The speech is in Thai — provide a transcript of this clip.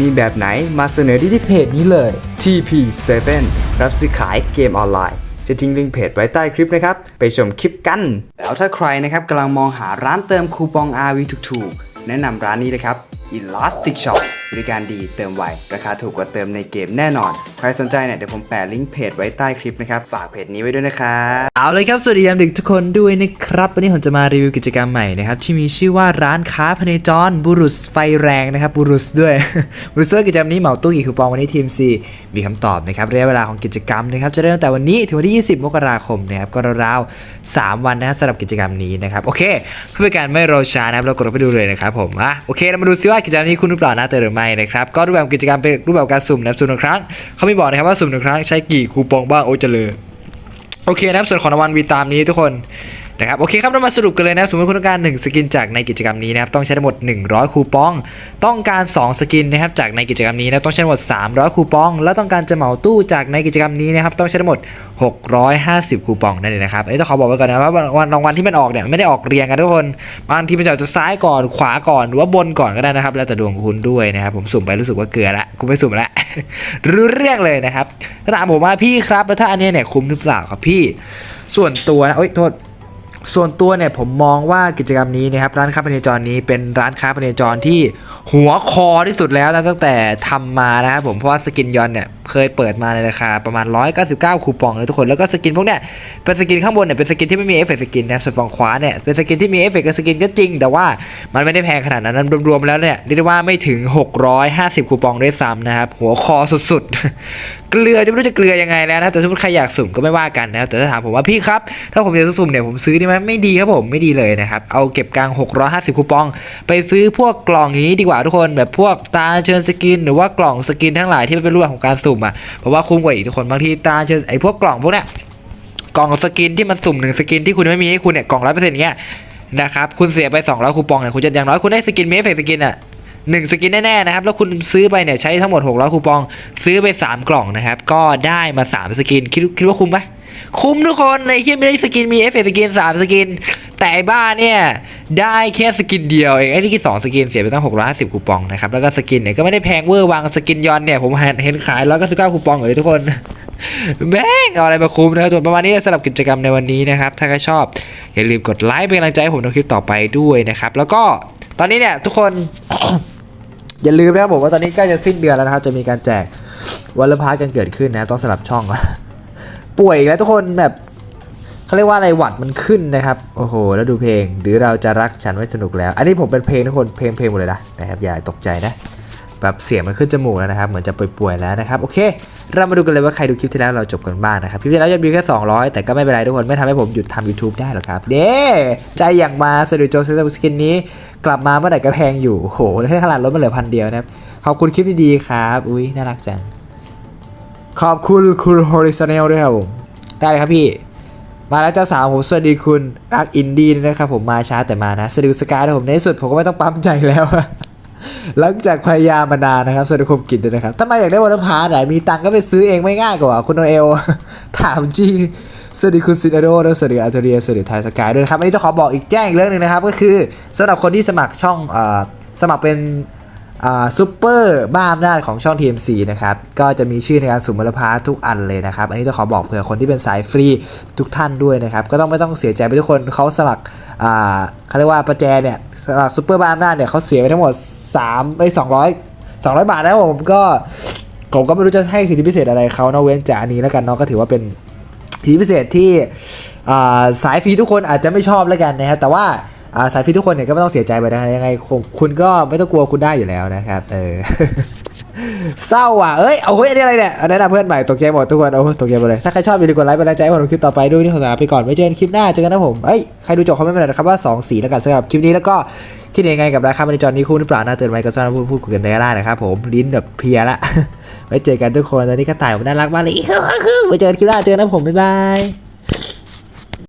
มีแบบไหนมาเสนอที่ที่เพจนี้เลย TP7 รับซื้อขายเกมออนไลน์ จะทิ้งลิงก์เพจไว้ใต้คลิปนะครับ ไปชมคลิปกัน แล้วถ้าใครนะครับกำลังมองหาร้านเติมคูปอง RV ถูกๆ แนะนำร้านนี้เลยครับ Elastic Shop บริการดีเติมไว ราคาถูกกว่าเติมในเกมแน่นอน ใครสนใจเนี่ยเดี๋ยวผมแปะลิงก์เพจไว้ใต้คลิปนะครับ ฝากเพจนี้ไว้ด้วยนะครับเอาเลยครับ สวัสดียามดึกทุกคนด้วยนะครับ วันนี้ผมจะมารีวิวกิจกรรมใหม่นะครับ ที่มีชื่อว่าร้านค้าพเนจรบุรุษไฟแรงนะครับบุรุษด้วยบุรุษด้วกิจกรรมนี้เหมาตู้กี่คูปองวันนี้ทีมซีมีคำตอบนะครับระยะเวลาของกิจกรรมนะครับจะเริ่มตั้งแต่วันนี้ถึงวันที่ 20 มกราคมนะครับก็ราวๆ3วันนะครับสำหรับกิจกรรมนี้นะครับโอเค เพื่อการไม่รอช้านะครับเรากดไปดูเลยนะครับผมอะโอเคเรามาดูซิว่ากิจกรรมนี้คุณหรือเปล่าน่าเติมหรือไม่นะครับ ก็รูปแบบกิจกรรมเป็นรูปแบบการสุ่มนะครับสุ่มหนึ่งครั้งเขาไม่บอกนะครับว่าสุ่มหนึ่งครั้งใช้กี่คูปองบ้างโอ้เจริญโอเคนะครับส่วนของรางวัลวีตามนี้ทุกคน นะครับโอเคครับเรามาสรุปกันเลยนะครับสมมติคุณต้องการ 1 สกินจากในกิจกรรมนี้นะครับต้องใช้ทั้งหมด 100 คูปอง ต้องการ 2 สกินนะครับจากในกิจกรรมนี้นะต้องใช้ทั้งหมด 300 คูปอง แล้วต้องการจะเหมาตู้จากในกิจกรรมนี้นะครับต้องใช้ทั้งหมด 650 คูปองนั่นเองนะครับอันนี้ต้องขอบอกไว้ก่อนนะว่ารางวัลรางวัลที่มันออกเนี่ยไม่ได้ออกเรียงกันทุกคนบางทีมันจะออกจะซ้ายก่อนขวาก่อนหรือว่าบนก่อนก็ได้นะครับ แล้วแต่ดวงคุณด้วยนะครับผมสุ่มไปรู้สึกว่าเกลือละคุณไม่สุ่มละรู้เรื่องเลยนะครับถาถามผมว่าพี่ครับแล้วถ้าอันนี้เนี่ยคุ้มหรือเปล่าครับพี่ ส่วนตัวนะเอ้ยโทษ ส่วนตัวเนี่ยผมมองว่ากิจกรรมนี้นะครับร้านค้าปณิจรนี้เป็นร้านค้าปณิจรที่หัวคอที่สุดแล้วนะตั้งแต่ทำมานะครับผมเพราะว่าสกินยอนเนี่ย เคยเปิดมาในราคาประมาณ 199 คูปองเลยทุกคน แล้วก็สกินพวกเนี้ยเป็นสกินข้างบนเนี่ยเป็นสกินที่ไม่มีเอฟเฟกต์สกินนะส่วนฝั่งขวาเนี่ยเป็นสกินที่มีเอฟเฟกต์กับสกินก็จริง แต่ว่ามันไม่ได้แพงขนาดนั้นรวมๆแล้วเนี่ยเรียกได้ว่าไม่ถึง 650 คูปองด้วยซ้ำนะครับหัวคอสุดๆ เกลือจะไม่รู้จะเกลือยังไงแล้วนะแต่สมมติใครอยากสุ่มก็ไม่ว่ากันนะแต่ถ้าถามผมว่าพี่ครับถ้าผมอยากสุ่มเนี่ยผมซื้อดีไหมไม่ดีครับผมไม่ดีเลยนะครับเอาเก็บกลาง 650 คูปอง ไปซื้อพวกกล่องนี้ดีกว่าทุกคนแบบพวกตาเชิญสกิน หรือว่ากล่องสกินทั้งหลายที่เป็นรูปแบบของการสุ่มอะเพราะว่าคุ้มกว่าอีกทุกคนบางทีตาเชไอ้พวกกล่องพวกเนี้ยกล่องสกินที่มันสุ่มหนึ่งสกินที่คุณไม่มีให้คุณเนี่ยกล่องร้อยเปอร์เซ็นต์เงี้ยนะครับคุณเสียไป200คูปองเนี่ยคุณจะอย่างน้อยคุณได้สกินมีเอฟเฟกต์สกินอะหนึ่งสกินแน่ๆนะครับ แล้วคุณซื้อไปเนี่ยใช้ทั้งหมด 600 คูปอง ซื้อไป 3 กล่องนะครับ ก็ได้มา 3 สกิน คิดคิดว่าคุ้มไหมคุ้มทุกคนในที่ไม่ได้สกินมีเอฟเฟกต์สกิน 3 สกิน แต่บ้าเนี่ย ได้แค่สกินเดียวเองไอ้นี่คือ2สกินเสียไปตั้ง650คูปองนะครับแล้วก็สกินเนี่ยก็ไม่ได้แพงเวอร์วางสกินยอนเนี่ยผมเห็นเห็นขาย199คูปองเลยทุกคนแม่งเอาอะไรมาคุ้มนะครับส่วนประมาณนี้สำหรับกิจกรรมในวันนี้นะครับ ถ้าใครชอบอย่าลืมกดไลค์เป็นกำลังใจให้ผมในคลิปต่อไปด้วยนะครับ แล้วก็ตอนนี้เนี่ยทุกคนอย่าลืมนะครับผมว่าตอนนี้ใกล้จะสิ้นเดือนแล้วนะครับ จะมีการแจกวันละพาร์ทกันเกิดขึ้นนะต้องสลับช่องป่วยอีกแล้วทุกคนแบบ เขาเรียกว่าอะไรหวัดมันขึ้นนะครับ โอ้โห แล้วดูเพลง หรือเราจะรักฉันไว้สนุกแล้ว อันนี้ผมเป็นเพลงทุกคน เพลงเพลงหมดเลยนะนะครับ อย่าตกใจนะ แบบเสียงมันขึ้นจมูกแล้วนะครับ เหมือนจะป่วยๆแล้วนะครับ โอเค เรามาดูกันเลยว่าใครดูคลิปที่แล้วเราจบกันบ้างนะครับ คลิปที่แล้วยอดวิวแค่ 200 แต่ก็ไม่เป็นไรทุกคน ไม่ทำให้ผมหยุดทำ YouTube ได้หรอกครับ เด้ใจอย่างมาสตูดิโอเซซัสกินนี้ กลับมาเมื่อไหร่ก็แพงอยู่โหแค่ขนาดลดมาเหลือพันเดียวนะครับ ขอบคุณคลิปดีๆครับ อุ้ยน่ารักจัง ขอบคุณคุณ Horizontal ด้วยครับผมได้เลยครับพี่ มาแล้วเจ้าสาวผมสวัสดีคุณรักอินดี้นะครับผมมาช้าแต่มานะสวัสดีสกายด้วยผมในสุดผมก็ไม่ต้องปั๊มใจแล้วหลังจากพยายามมานานนะครับสวัสดีคมกิจด้วยนะครับถ้ามอยากได้วันพาร์ทไหนมีตังค์ก็ไปซื้อเองไม่ง่ายกว่าคุณโนเอลถามจริงสวัสดีคุณซินาโดด้วยสวัสดีอาร์เทเรียสวัสดีไทยสกายด้วยนะครับอันนี้จะขอบอกอีกแจ้งอีกเรื่องหนึ่งนะครับ ก็คือสำหรับคนที่สมัครช่องเอ่อสมัครเป็น ซูเปอร์บ้าอำนาจของช่อง TMC นะครับ ก็จะมีชื่อในการสุ่มมลพาทุกอันเลยนะครับ อันนี้จะขอบอกเผื่อคนที่เป็นสายฟรีทุกท่านด้วยนะครับ ก็ต้องไม่ต้องเสียใจไปทุกคนเขาสมัครเขาเรียกว่าประแจเนี่ยสมัครซูเปอร์บ้าอำนาจเนี่ยเขาเสียไปทั้งหมด3ไอ้200 200บาทนะผมก็ผมก็ไม่รู้จะให้สิทธิพิเศษอะไรเขาเนาะเว้นจากอันนี้แล้วกันเนาะก็ถือว่าเป็นสิทธิพิเศษที่สายฟรีทุกคนอาจจะไม่ชอบแล้วกันนะครับแต่ว่า สายฟรีทุกคนเนี่ยก็ไม่ต้องเสียใจไปนะยังไงคุณก็ไม่ต้องกลัวคุณได้อยู่แล้วนะครับเออเศร้าอะเอ้ยเอาเฮ้ยอันนี้อะไรเนี่ยอันนั้นนะเพื่อนใหม่ตกใจหมดทุกคนโอ้ตกใจหมดเลยถ้าใครชอบอย่าลืมกดไลค์เป็นกำลังใจให้ผมคลิปต่อไปด้วยนี่ขอลาไปก่อนไว้เจอกันคลิปหน้าเจอกันนะผมเอ้ยใครดูจบคอมเมนต์มาหน่อยนะครับว่าสองสีแล้วกันสำหรับคลิปนี้แล้วก็คิดยังไงกับราคาบริจอนนี้คู่หรือเปล่าน่าเตือนไว้ก็สามารถพูดพูดคุยกันได้นะครับผมลิ้นแบบเพียละไว้เจอกันทุกคนตอนนี้ก็ตายผมน่ารักมากเลยไว้เจอกันคลิปหน้าเจอกันนะผมบ๊ายบาย